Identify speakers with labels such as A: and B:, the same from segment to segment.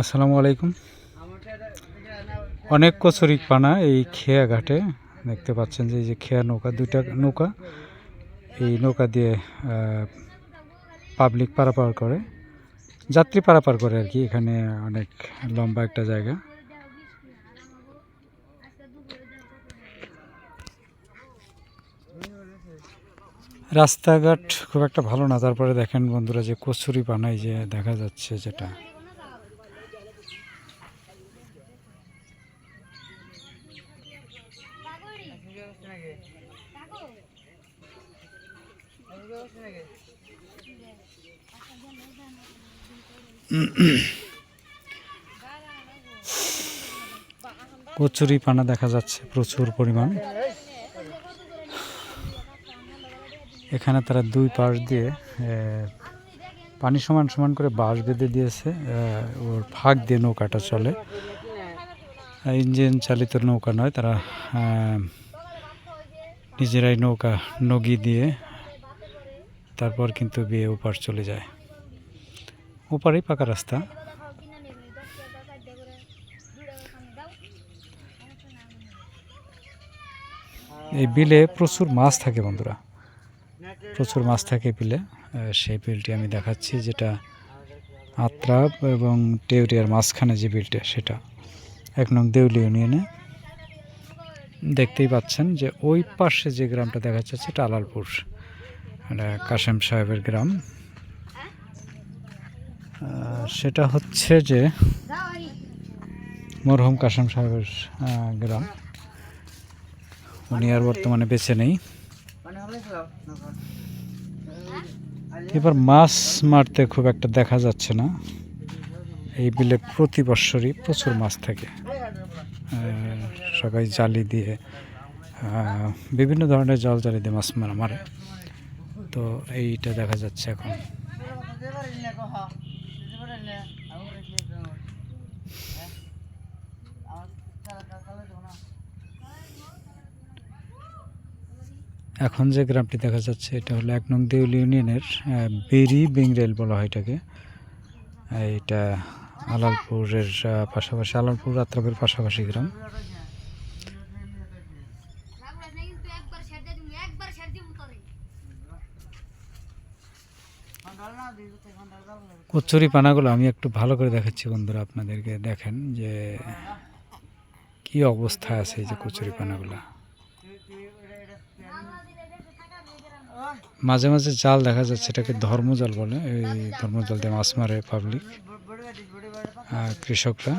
A: আসসালামু আলাইকুম। অনেক কচুরি পানা এই খেয়া ঘাটে দেখতে পাচ্ছেন যে যে খেয়া নৌকা, দুইটা নৌকা, এই নৌকা দিয়ে পাবলিক পারাপার করে, যাত্রী পারাপার করে আর কি। এখানে অনেক লম্বা একটা জায়গা। রাস্তাঘাট খুব একটা ভালো না। তারপরে দেখেন বন্ধুরা যে কচুরি পানাই যে দেখা যাচ্ছে যেটা। কচুরি পানা দেখা যাচ্ছে প্রচুর পরিমাণ। এখানে তারা দুই পাশ দিয়ে পানি সমান সমান করে বাঁশ বেঁধে দিয়েছে ওর ফাঁক দিয়ে নৌকাটা চলে। ইঞ্জিন চালিত নৌকা নয়, তারা নিজেরাই নৌকা, নগি দিয়ে তারপর কিন্তু বিয়ে ওপার চলে যায়। ওপারেই পাকা রাস্তা। এই বিলে প্রচুর মাছ থাকে বন্ধুরা। প্রচুর মাছ থাকে বিলে। সেই বিলটি আমি দেখাচ্ছি যেটা আত্রাপ এবং টেউরিয়ার মাঝখানে যে বিলটা, সেটা। এক নং দেউলি ইউনিয়নে দেখতেই পাচ্ছেন যে ওই পাশে যে গ্রামটা দেখা যাচ্ছে এটা কাশেম সাহেবের গ্রাম। সেটা হচ্ছে যে মরহুম কাশেম সাহেবের গ্রাম। উনি আর বর্তমানে বেঁচে নেই। এবার মাছ মারতে খুব একটা দেখা যাচ্ছে না। এই বিলে প্রতি বৎসরই প্রচুর মাছ থাকে। সবাই জালি দিয়ে বিভিন্ন ধরনের জল জালি দিয়ে মাছ মারা মারে। তো এইটা দেখা যাচ্ছে এখন। এখন যে গ্রামটি দেখা যাচ্ছে, এটা হলো এক নং দেউল ইউনিয়নের বেরি বেংরেল বলা হয় এটাকে। এইটা আলালপুরের পাশাপাশি আলালপুর আত্রাবের পাশাপাশি গ্রাম। কচুরি পানাগুলো আমি একটু ভালো করে দেখাচ্ছি বন্ধুরা আপনাদেরকে। দেখেন যে কি অবস্থায় আছে এই যে কচুরি পানাগুলো। মাঝে মাঝে জাল দেখা যাচ্ছে, এটাকে ধর্মজাল বলে, এই ধর্মজাল দিয়ে মাছ মারে পাবলিক কৃষকরা।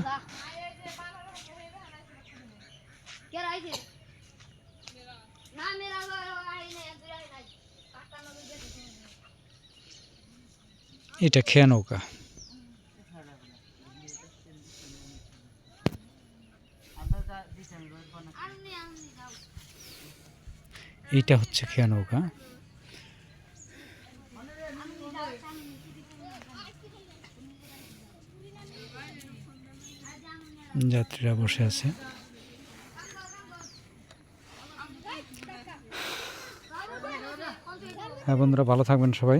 A: এটা খেয়া নৌকা। এইটা হচ্ছে খেয়া নৌকা। যাত্রীরা বসে আছে। হ্যাঁ বন্ধুরা ভালো থাকবেন সবাই।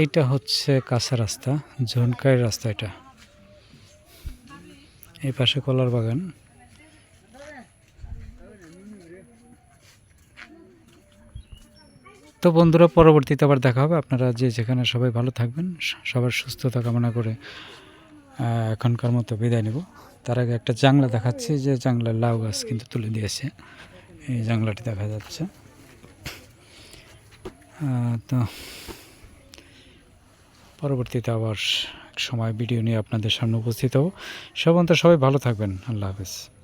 A: এইটা হচ্ছে কাঁচা রাস্তা ঝনকাইয়ের রাস্তা এটা। এই পাশে কলার বাগান। তো বন্ধুরা, পরবর্তীতে আবার দেখা হবে। আপনারা যে যেখানে সবাই ভালো থাকবেন, সবার সুস্থতা কামনা করে এখনকার মতো বিদায় নেব। তার আগে একটা জাংলা দেখাচ্ছি, যে জাংলার লাউ গাছ কিন্তু তুলে দিয়েছে। এই জাংলাটি দেখা যাচ্ছে। তো পরবর্তীতে আবার সময় ভিডিও নিয়ে আপনাদের সামনে উপস্থিত হব। সব সবাই ভালো থাকবেন। আল্লাহ হাফেজ।